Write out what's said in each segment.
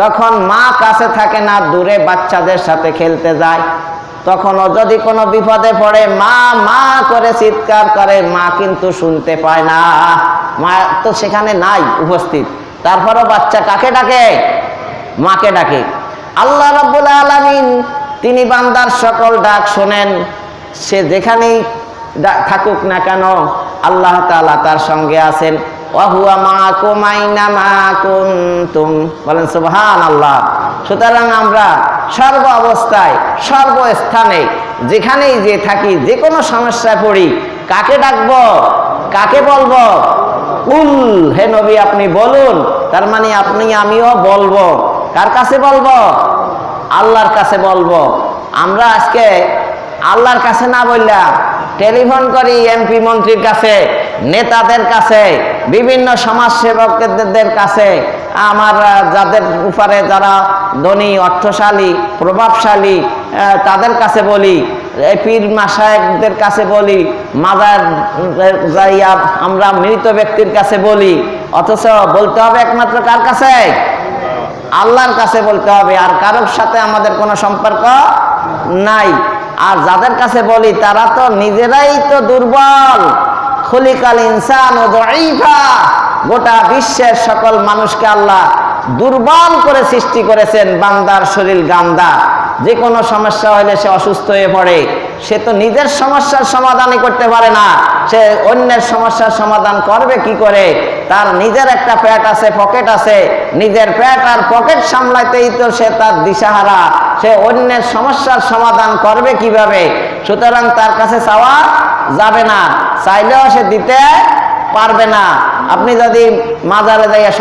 তখন মা কাছে থাকে না, দূরে বাচ্চাদের সাথে খেলতে যায়। তখন ও যদি কোনো বিপদে পড়ে, মা মা করে চিৎকার করে, মা কিন্তু শুনতে পায় না। মা তো সেখানে নাই, উপস্থিত। তারপরও বাচ্চা কাকে ডাকে? মাকে ডাকে। আল্লাহ রাব্বুল আলামিন তিনি বান্দার সকল ডাক শোনেন। সে যেখানেই থাকুক না কেন, আল্লাহ তাআলা তার সঙ্গে আছেন। ওয়াহুয়া মাকুম আইনা মা কুনতুম বলেন সুবহান আল্লাহ সুতরাং আমরা সর্ব অবস্থায় সর্বস্থানে যেখানেই যে থাকি, যে কোনো সমস্যায় পড়ি, কাকে ডাকবো, কাকে বলব? কুল, হে নবী, আপনি বলুন। তার মানে আপনি, আমিও বলব। কার কাছে বলব? আল্লাহর কাছে বলব। আমরা আজকে আল্লাহর কাছে না বললা, টেলিফোন করি এমপি মন্ত্রীর কাছে। নেতাদের কাছে, বিভিন্ন সমাজসেবকদের কাছে, আমার যাদের উপরে যারা ধনী, অর্থশালী, প্রভাবশালী তাদের কাছে বলি পীর মাসায়কদের কাছে বলি মাদার যাইয়া আমরা মৃত ব্যক্তির কাছে বলি, অথচ বলতে হবে একমাত্র কার কাছে? আল্লাহর কাছে বলতে হবে, আর কারোর সাথে আমাদের কোনো সম্পর্ক নাই। আর যাদের কাছে বলি, তারা তো নিজেরাই তো দুর্বল। খলিকাল ইনসান ও দঈফা। গোটা বিশ্বের সকল মানুষকে আল্লাহ দুর্বল করে সৃষ্টি করেছেন বান্দার শরীর গান্দা। যে কোনো সমস্যা হলে সে অসুস্থ হয়ে পড়ে। সে তো নিজের সমস্যার সমাধানই করতে পারে না। সে অন্যের সমস্যার সমাধান করবে কি করে? তার নিজের একটা প্যাট আছে, পকেট আছে। নিজের প্যাট আর পকেট সামলাইতেই তো সে তার দিশাহারা। সে অন্যের সমস্যার সমাধান করবে কীভাবে? সুতরাং তার কাছে চাওয়া যাবে না। চাইলেও সে দিতে পারবে না। আপনি যদি মাজারে যাইয়া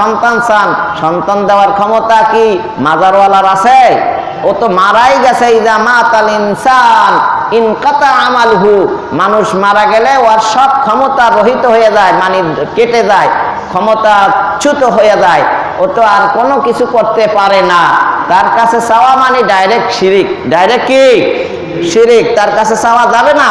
সন্তান চান, সন্তান দেওয়ার ক্ষমতা কি মাজারওয়ালার আছে? ও তো মারাই গেছে ইনকাতা আমালহু। মানুষ মারা গেলে ওর সব ক্ষমতা রহিত হয়ে যায় মানে কেটে যায়, ক্ষমতা চ্যুত হয়ে যায়। ও তো আর কোনো কিছু করতে পারে না। তার কাছে চাওয়া মানে ডাইরেক্ট শিরিক। ডাইরেক্ট কি? শিরিক তার কাছে চাওয়া যাবে না।